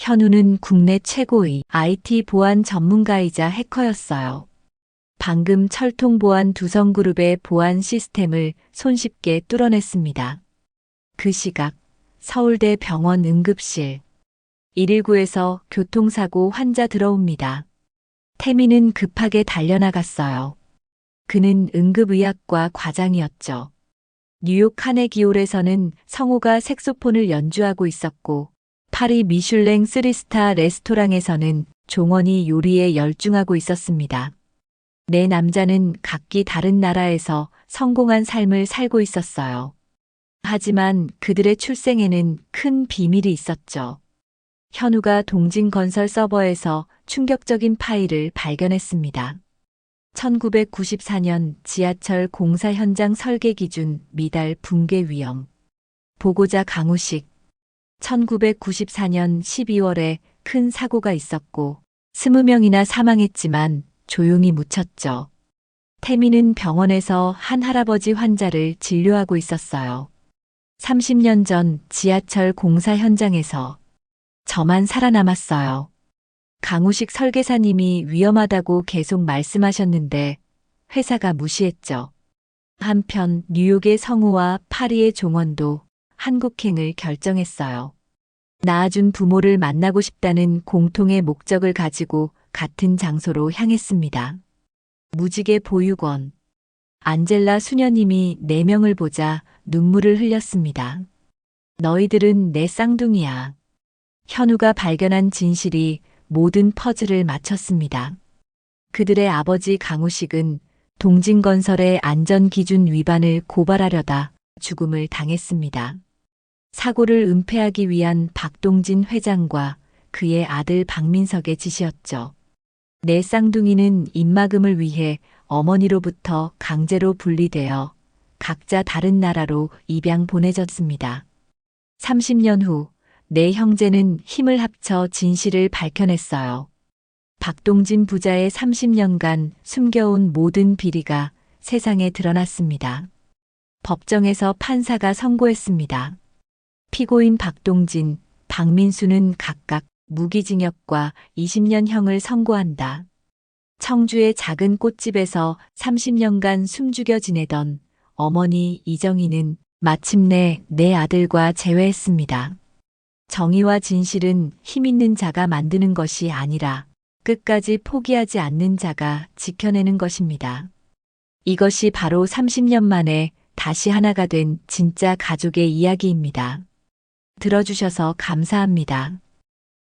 현우는 국내 최고의 IT 보안 전문가이자 해커였어요. 방금 철통 보안 두성그룹의 보안 시스템을 손쉽게 뚫어냈습니다. 그 시각 서울대 병원 응급실 119에서 교통사고 환자 들어옵니다. 태민은 급하게 달려나갔어요. 그는 응급의학과 과장이었죠. 뉴욕 카네기홀에서는 성우가 색소폰을 연주하고 있었고 파리 미슐랭 3스타 레스토랑에서는 종원이 요리에 열중하고 있었습니다. 네 남자는 각기 다른 나라에서 성공한 삶을 살고 있었어요. 하지만 그들의 출생에는 큰 비밀이 있었죠. 현우가 동진건설 서버에서 충격적인 파일을 발견했습니다. 1994년 지하철 공사 현장 설계 기준 미달 붕괴 위험. 보고자 강우식. 1994년 12월에 큰 사고가 있었고 20명이나 사망했지만 조용히 묻혔죠. 태민은 병원에서 한 할아버지 환자를 진료하고 있었어요. 30년 전 지하철 공사 현장에서 저만 살아남았어요. 강우식 설계사님이 위험하다고 계속 말씀하셨는데 회사가 무시했죠. 한편 뉴욕의 성우와 파리의 종원도 한국행을 결정했어요. 낳아준 부모를 만나고 싶다는 공통의 목적을 가지고 같은 장소로 향했습니다. 무지개 보육원. 안젤라 수녀님이 네 명을 보자 눈물을 흘렸습니다. 너희들은 내 쌍둥이야. 현우가 발견한 진실이 모든 퍼즐을 맞췄습니다. 그들의 아버지 강우식은 동진건설의 안전기준 위반을 고발하려다 죽음을 당했습니다. 사고를 은폐하기 위한 박동진 회장과 그의 아들 박민석의 지시였죠. 내 쌍둥이는 입막음을 위해 어머니로부터 강제로 분리되어 각자 다른 나라로 입양 보내졌습니다. 30년 후 내 형제는 힘을 합쳐 진실을 밝혀냈어요. 박동진 부자의 30년간 숨겨온 모든 비리가 세상에 드러났습니다. 법정에서 판사가 선고했습니다. 피고인 박동진, 박민수는 각각 무기징역과 20년형을 선고한다. 청주의 작은 꽃집에서 30년간 숨죽여 지내던 어머니 이정희는 마침내 내 아들과 재회했습니다. 정의와 진실은 힘 있는 자가 만드는 것이 아니라 끝까지 포기하지 않는 자가 지켜내는 것입니다. 이것이 바로 30년 만에 다시 하나가 된 진짜 가족의 이야기입니다. 들어주셔서 감사합니다.